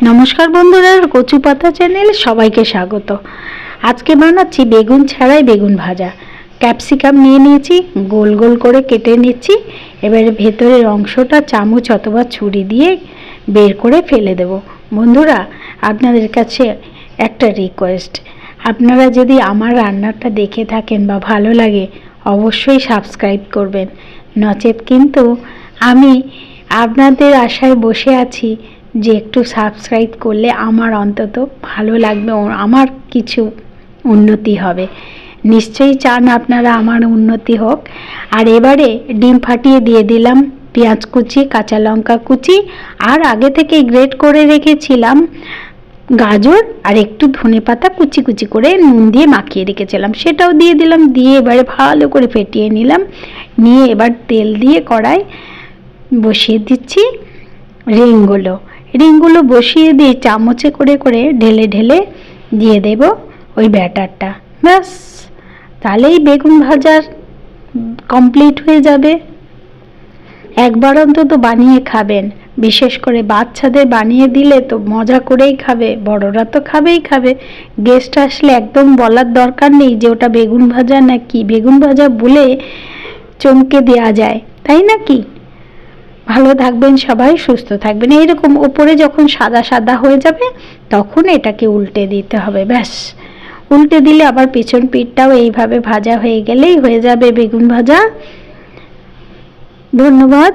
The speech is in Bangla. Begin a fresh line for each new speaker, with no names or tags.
নমস্কার বন্ধুরা কচু পাতা চ্যানেল সবাইকে স্বাগত। আজকে বানাচ্ছি বেগুন ছাড়াই বেগুন ভাজা। ক্যাপসিকাম নিয়ে নিয়েছি, গোল গোল করে কেটে নিচ্ছি। এবারে ভেতরের অংশটা চামচ অথবা ছুরি দিয়ে বের করে ফেলে দেব। বন্ধুরা, আপনাদের কাছে একটা রিকোয়েস্ট আপনারা যদি আমার রান্নাটা দেখে থাকেন বা ভালো লাগে, অবশ্যই সাবস্ক্রাইব করবেন। নচেত কিন্তু আমি আপনাদের আশায় বসে আছি যে একটু সাবস্ক্রাইব করলে আমার অন্তত ভালো লাগবে আমার কিছু উন্নতি হবে। নিশ্চয়ই চান আপনারা আমার উন্নতি হোক। আর এবারে ডিম ফাটিয়ে দিয়ে দিলাম পেঁয়াজ কুচি, কাঁচা লঙ্কা কুচি, আর আগে থেকে গ্রেট করে রেখেছিলাম গাজর আর একটু ধনে পাতা কুচি কুচি করে নুন দিয়ে মাখিয়ে রেখেছিলাম। সেটাও দিয়ে দিলাম, দিয়ে এবারে ভালো করে ফেটিয়ে নিলাম। নিয়ে এবার তেল দিয়ে কড়াই বসিয়ে দিচ্ছি রিংগুলো। রিংগুলো বসিয়ে দিয়ে চামচে করে করে ঢেলে ঢেলে দিয়ে দেব ওই ব্যাটারটা। ব্যাস, তাহলেই বেগুন ভাজার কমপ্লিট হয়ে যাবে। একবার অন্তত বানিয়ে খাবেন। বিশেষ করে বাচ্চাদের বানিয়ে দিলে তো মজা করেই খাবে, বড়রা তো খাবেই খাবে। গেস্ট আসলে একদম বলার দরকার নেই যে ওটা বেগুন ভাজা না কি বেগুন ভাজা বলে চমকে দেওয়া যায়, তাই না কি? ভালো থাকবেন সবাই, সুস্থ থাকবেন। এইরকম ওপরে যখন সাদা সাদা হয়ে যাবে, তখন এটাকে উল্টে দিতে হবে, ব্যাস। উল্টে দিলে আবার পিছন পিঠটাও এইভাবে ভাজা হয়ে গেলেই হয়ে যাবে বেগুন ভাজা। ধন্যবাদ।